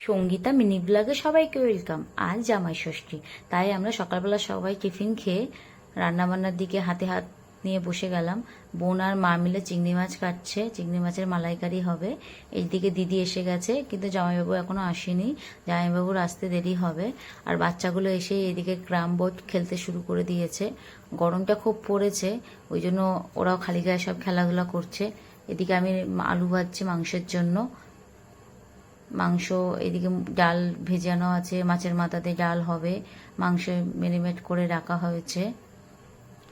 Sangeeta, mini ব্লগে সবাইকে welcome আজ জামাই ষষ্ঠী, তাই আমরা সকালবেলা সবাই টিফিন খেয়ে রান্নাবান্নার দিকে হাতে হাত নিয়ে বসে গেলাম। বোন আর মা মিলে চিংড়ি মাছ কাটছে, চিংড়ি মাছের মালাইকারি হবে। এইদিকে দিদি এসে গেছে, কিন্তু জামাইবাবু এখনও আসেনি। জামাইবাবুর আসতে দেরি হবে। আর বাচ্চাগুলো এসে এদিকে ক্রাম বোর্ড খেলতে শুরু করে দিয়েছে। গরমটা খুব পড়েছে, ওই জন্য ওরাও খালি গায়ে সব খেলাধুলা করছে। এদিকে আমি আলু ভাজছি মাংসের জন্য। মাংস, এদিকে ডাল ভেজানো আছে, মাছের মাথাতে ডাল হবে, মাংস মেরিনেট করে রাখা হয়েছে।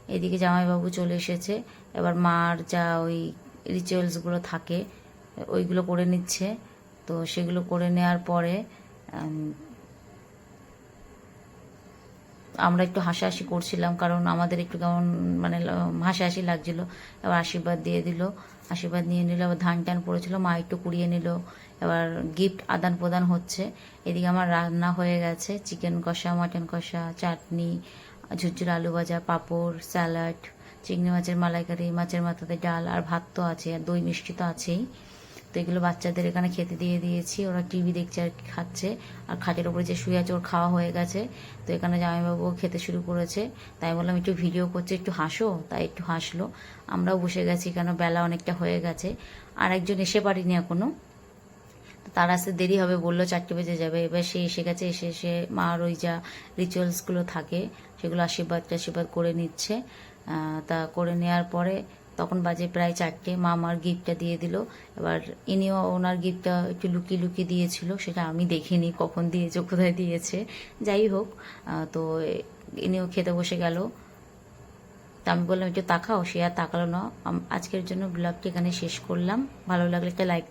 এদিকে জামাইবাবু চলে এসেছে, এবার মার যা ওই রিচুয়ালসগুলো থাকে, ওইগুলো করে নিচ্ছে। তো সেগুলো করে নেওয়ার পরে আমরা একটু হাসাহাসি করছিলাম, কারণ আমাদের একটু কেমন মানে হাসাহাসি লাগছিল। এবার আশীর্বাদ দিয়ে দিল, আশীর্বাদ নিয়ে নিল, এবার ধান টান পড়েছিল, মা একটু কুড়িয়ে নিল। এবার গিফট আদান প্রদান হচ্ছে। এদিকে আমার রান্না হয়ে গেছে চিকেন কষা মাটন কষা, চাটনি, ঝুরঝুর আলু ভাজা, পাঁপড় স্যালাড চিংড়ি মাছের মালাইকারি, মাছের মাথাতে ডাল, আর ভাত তো আছে আর দই মিষ্টি তো আছেই। এগুলো বাচ্চাদের এখানে খেতে দিয়ে দিয়েছি। ওরা টিভি দেখছে আর খাচ্ছে। আর খাটের উপরে যে শুয়ে আছে, ওর খাওয়া হয়ে গেছে। তো এখানে জামাইবাবু খেতে শুরু করেছে। তাই বললাম, একটু ভিডিও করছে, একটু হাসো? তাই একটু হাসলো। আমরাও বসে গেছি কেন? বেলা অনেকটা হয়ে গেছে। আর একজন এসে পারিনি এখনও। তার আসতে দেরি হবে, বলল চারটে বেজে যাবে। এবার সে এসে গেছে, এসে এসে মার ওই যা রিচুয়ালসগুলো থাকে, সেগুলো আশীর্বাদ আশীর্বাদ করে নিচ্ছে। তা করে নেওয়ার পরে তখন বাজে প্রায় চারটে। মা আমার গিফটটা দিয়ে দিল। এবার ইনিও ওনার গিফটটা একটু লুকিয়ে লুকিয়ে দিয়েছিল। সেটা আমি দেখিনি কখন দিয়েছে, কোথায় দিয়েছে। যাই হোক তো ইনিও খেতে বসে গেল। তা আমি বললাম, একটু তাকাও, সে আর তাকালো না। আজকের জন্য ব্লগটি এখানে শেষ করলাম। ভালো লাগলে একটা লাইক